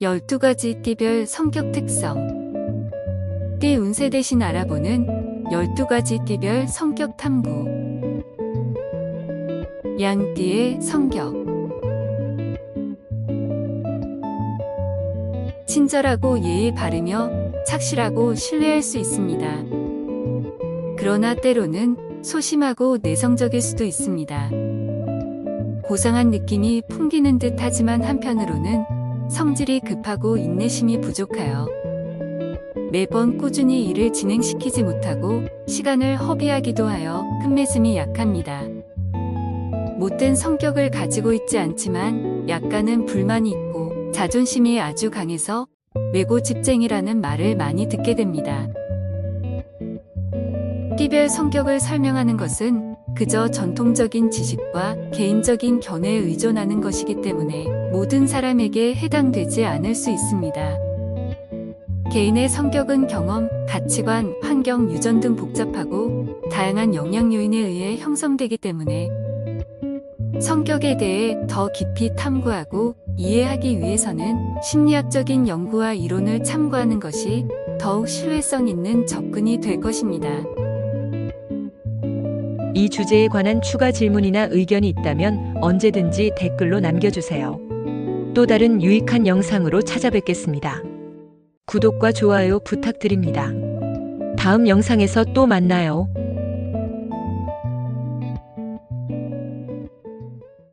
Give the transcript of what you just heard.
12가지 띠별 성격 특성. 띠 운세 대신 알아보는 12가지 띠별 성격 탐구. 양띠의 성격. 친절하고 예의 바르며 착실하고 신뢰할 수 있습니다. 그러나 때로는 소심하고 내성적일 수도 있습니다. 고상한 느낌이 풍기는 듯 하지만 한편으로는 성질이 급하고 인내심이 부족하여 매번 꾸준히 일을 진행시키지 못하고 시간을 허비하기도 하여 끝맺음이 약합니다. 못된 성격을 가지고 있지 않지만 약간은 불만이 있고 자존심이 아주 강해서 외고 집쟁이라는 말을 많이 듣게 됩니다. 띠별 성격을 설명하는 것은 그저 전통적인 지식과 개인적인 견해에 의존하는 것이기 때문에 모든 사람에게 해당되지 않을 수 있습니다. 개인의 성격은 경험, 가치관, 환경, 유전 등 복잡하고 다양한 영향 요인에 의해 형성되기 때문에 성격에 대해 더 깊이 탐구하고 이해하기 위해서는 심리학적인 연구와 이론을 참고하는 것이 더욱 신뢰성 있는 접근이 될 것입니다. 이 주제에 관한 추가 질문이나 의견이 있다면 언제든지 댓글로 남겨주세요. 또 다른 유익한 영상으로 찾아뵙겠습니다. 구독과 좋아요 부탁드립니다. 다음 영상에서 또 만나요.